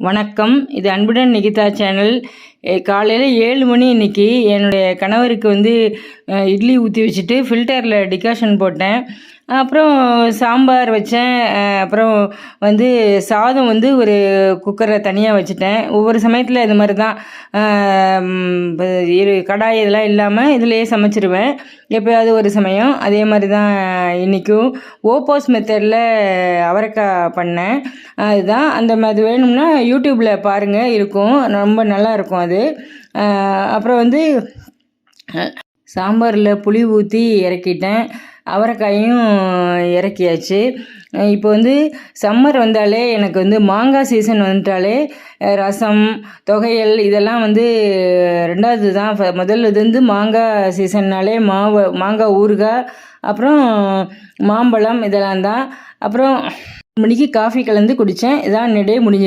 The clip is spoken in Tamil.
வணக்கம். இது அன்புடன் நிகிதா சேனல். காலையில் ஏழு மணி இன்னைக்கு என்னுடைய கணவருக்கு வந்து இட்லி ஊற்றி வச்சுட்டு ஃபில்டரில் டிகாஷன் போட்டேன். அப்புறம் சாம்பார் வச்சேன். அப்புறம் வந்து சாதம் வந்து ஒரு குக்கரை தனியாக வச்சுட்டேன். ஒவ்வொரு சமயத்தில் இது மாதிரி தான் இரு கடாய் இதெல்லாம் இல்லாமல் இதிலேயே சமைச்சிருவேன். எப்போயாவது ஒரு சமயம். அதே மாதிரி தான் இன்றைக்கும் ஓப்போஸ் மெத்தடில் அவரைக்காய் பண்ணேன். அதுதான். அந்த அது வேணும்னா யூடியூப்பில் பாருங்கள் இருக்கும். ரொம்ப நல்லா இருக்கும். அது அது. அப்புறம் வந்து சாம்பாரில் புளி ஊற்றி இறக்கிட்டேன். அவரைக்காயும் இறக்கியாச்சு. இப்போ வந்து சம்மர் வந்தாலே எனக்கு வந்து மாங்காய் சீசன் வந்துட்டாலே ரசம் தொகையல் இதெல்லாம் வந்து ரெண்டாவது தான். முதல்ல இது வந்து மாங்காய் சீசன்னாலே மாவு மாங்காய் ஊறுகாய் அப்புறம் மாம்பழம் இதெல்லாம் தான். அப்புறம் மணிக்கு காஃபி கலந்து குடித்தேன் இதான் நெடே முடிஞ்சு